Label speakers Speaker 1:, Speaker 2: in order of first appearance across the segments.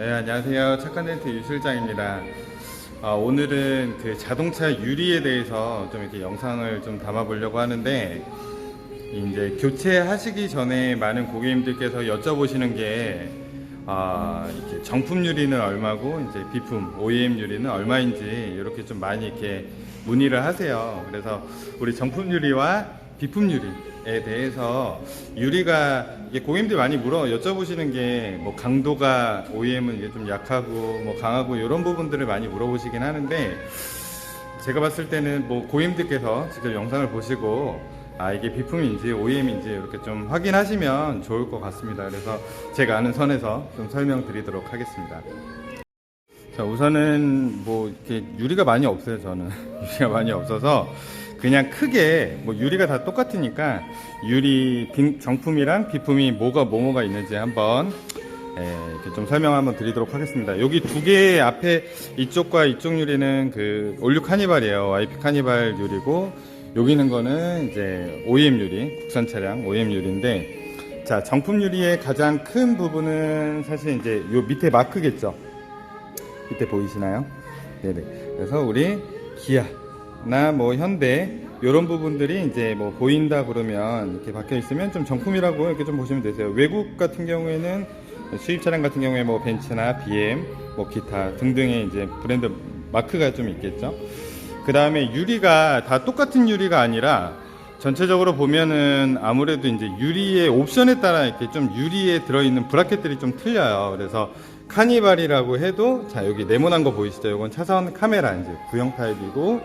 Speaker 1: 네, 안녕하세요. 착한 렌트 유 실장입니다. 아, 오늘은 그 자동차 유리에 대해서 좀 이렇게 영상을 좀 담아보려고 하는데, 이제 교체하시기 전에 많은 고객님들께서 여쭤보시는 게, 아, 이렇게 정품 유리는 얼마고, 이제 비품, OEM 유리는 얼마인지, 이렇게 좀 많이 이렇게 문의를 하세요. 그래서 우리 정품 유리와 비품 유리에 대해서 유리가 이게 고객님들 많이 물어 여쭤보시는 게 뭐 강도가 OEM은 이게 좀 약하고 뭐 강하고 이런 부분들을 많이 물어보시긴 하는데 제가 봤을 때는 뭐 고객님들께서 직접 영상을 보시고 아 이게 비품인지 OEM인지 이렇게 좀 확인하시면 좋을 것 같습니다. 그래서 제가 아는 선에서 좀 설명드리도록 하겠습니다. 자 우선은 뭐 이렇게 유리가 많이 없어요 저는 유리가 많이 없어서 그냥 크게 뭐 유리가 다 똑같으니까 유리 빈- 정품이랑 비품이 뭐가 뭐뭐가 있는지 한번 예, 이렇게 좀 설명 한번 드리도록 하겠습니다. 여기 두 개 앞에 이쪽과 이쪽 유리는 그 올류 카니발이에요. YP 카니발 유리고 여기 있는 거는 이제 OEM 유리, 국산 차량 OEM 유리인데 자 정품 유리의 가장 큰 부분은 사실 이제 요 밑에 마크겠죠. 밑에 보이시나요? 네네. 그래서 우리 기아나 뭐 현대 이런 부분들이 이제 뭐 보인다 그러면 이렇게 박혀 있으면 좀 정품이라고 이렇게 좀 보시면 되세요. 외국 같은 경우에는 수입 차량 같은 경우에 뭐 벤츠나 BM, 뭐 기타 등등의 이제 브랜드 마크가 좀 있겠죠. 그 다음에 유리가 다 똑같은 유리가 아니라 전체적으로 보면은 아무래도 이제 유리의 옵션에 따라 이렇게 좀 유리에 들어있는 브라켓들이 좀 틀려요. 그래서 카니발이라고 해도 자 여기 네모난 거 보이시죠? 이건 차선 카메라 이제 구형 타입이고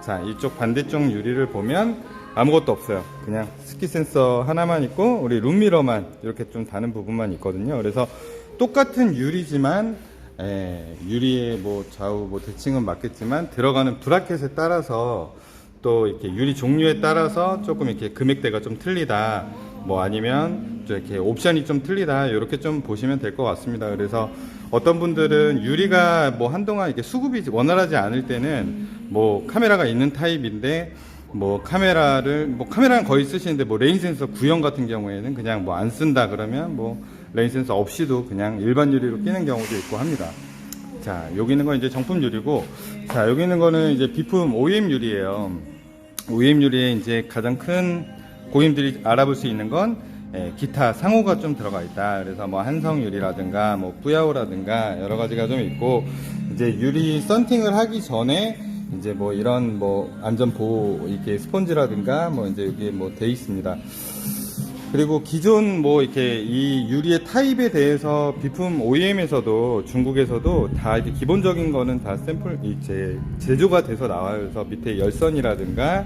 Speaker 1: 자 이쪽 반대쪽 유리를 보면 아무것도 없어요. 그냥 스키 센서 하나만 있고 우리 룸미러만 이렇게 좀 다는 부분만 있거든요. 그래서 똑같은 유리지만 에, 유리의 뭐 좌우 뭐 대칭은 맞겠지만 들어가는 브라켓에 따라서 또 이렇게 유리 종류에 따라서 조금 이렇게 금액대가 좀 틀리다. 뭐 아니면 좀 이렇게 옵션이 좀 틀리다. 이렇게 좀 보시면 될 것 같습니다. 그래서 어떤 분들은 유리가 뭐 한동안 이렇게 수급이 원활하지 않을 때는 뭐 카메라가 있는 타입인데 뭐 카메라를 뭐 카메라는 거의 쓰시는데 뭐 레인 센서 구형 같은 경우에는 그냥 뭐 안 쓴다 그러면 뭐 레인 센서 없이도 그냥 일반 유리로 끼는 경우도 있고 합니다. 자, 여기 있는 건 이제 정품 유리고, 자, 여기 있는 거는 이제 비품 OEM 유리예요. OEM 유리에 이제 가장 큰 고객님들이 알아볼 수 있는 건 예, 기타 상호가 좀 들어가 있다. 그래서 뭐 한성 유리라든가 뭐 뿌야오라든가 여러 가지가 좀 있고 이제 유리 썬팅을 하기 전에 이제 뭐 이런 뭐 안전 보호 이렇게 스펀지라든가 뭐 이제 여기 뭐 돼 있습니다. 그리고 기존 뭐 이렇게 이 유리의 타입에 대해서 비품 OEM에서도 중국에서도 다 이렇게 기본적인 거는 다 샘플 이제 제조가 돼서 나와요. 그래서 밑에 열선이라든가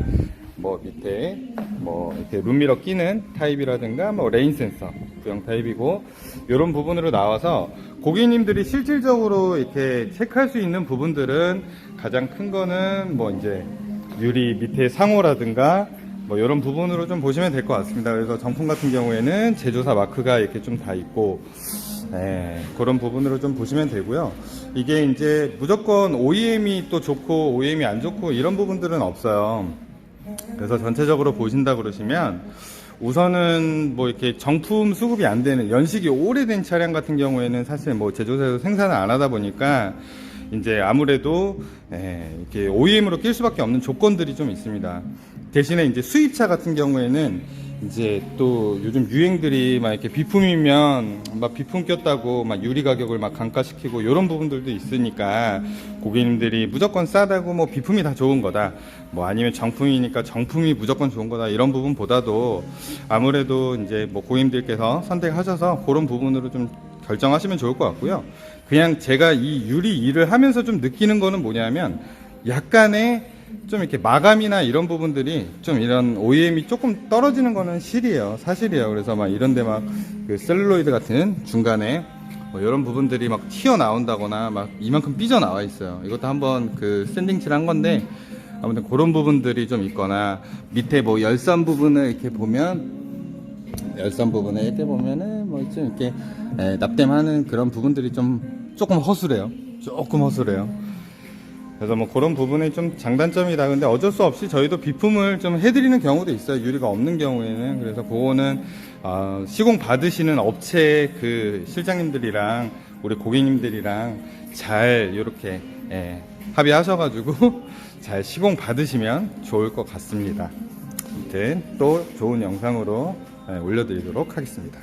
Speaker 1: 뭐 밑에 뭐 이렇게 룸미러 끼는 타입이라든가 뭐 레인 센서 구형 타입이고 이런 부분으로 나와서 고객님들이 실질적으로 이렇게 체크할 수 있는 부분들은 가장 큰 거는 뭐 이제 유리 밑에 상호라든가 뭐 이런 부분으로 좀 보시면 될 것 같습니다. 그래서 정품 같은 경우에는 제조사 마크가 이렇게 좀 다 있고 네, 그런 부분으로 좀 보시면 되고요. 이게 이제 무조건 OEM이 또 좋고 OEM이 안 좋고 이런 부분들은 없어요. 그래서 전체적으로 보신다 그러시면 우선은 뭐 이렇게 정품 수급이 안 되는 연식이 오래된 차량 같은 경우에는 사실 뭐 제조사에서 생산을 안 하다 보니까 이제 아무래도 에, 이렇게 OEM으로 낄 수밖에 없는 조건들이 좀 있습니다. 대신에 이제 수입차 같은 경우에는 이제 또 요즘 유행들이 막 이렇게 비품이면 막 비품 꼈다고 막 유리 가격을 막 강가시키고 이런 부분들도 있으니까 고객님들이 무조건 싸다고 뭐 비품이 다 좋은 거다 뭐 아니면 정품이니까 정품이 무조건 좋은 거다 이런 부분보다도 아무래도 이제 뭐 고객님들께서 선택하셔서 그런 부분으로 좀 결정하시면 좋을 것 같고요. 그냥 제가 이 유리 일을 하면서 좀 느끼는 거는 뭐냐면 약간의 좀 이렇게 마감이나 이런 부분들이 좀 이런 OEM이 조금 떨어지는 거는 실이에요. 사실이에요. 그래서 막 이런데 막 그 셀룰로이드 같은 중간에 뭐 이런 부분들이 막 튀어나온다거나 막 이만큼 삐져나와 있어요. 이것도 한번 그 샌딩칠 한 건데 아무튼 그런 부분들이 좀 있거나 밑에 뭐 열선 부분을 이렇게 보면 열선 부분에 이렇게 보면은 뭐 좀 이렇게 에, 납땜하는 그런 부분들이 좀 조금 허술해요. 조금 허술해요. 그래서 뭐 그런 부분이 좀 장단점이다. 근데 어쩔 수 없이 저희도 비품을 좀 해드리는 경우도 있어요. 유리가 없는 경우에는. 그래서 그거는 어, 시공 받으시는 업체 그 실장님들이랑 우리 고객님들이랑 잘 이렇게 예, 합의하셔가지고 잘 시공 받으시면 좋을 것 같습니다. 아무튼 또 좋은 영상으로 예, 올려드리도록 하겠습니다.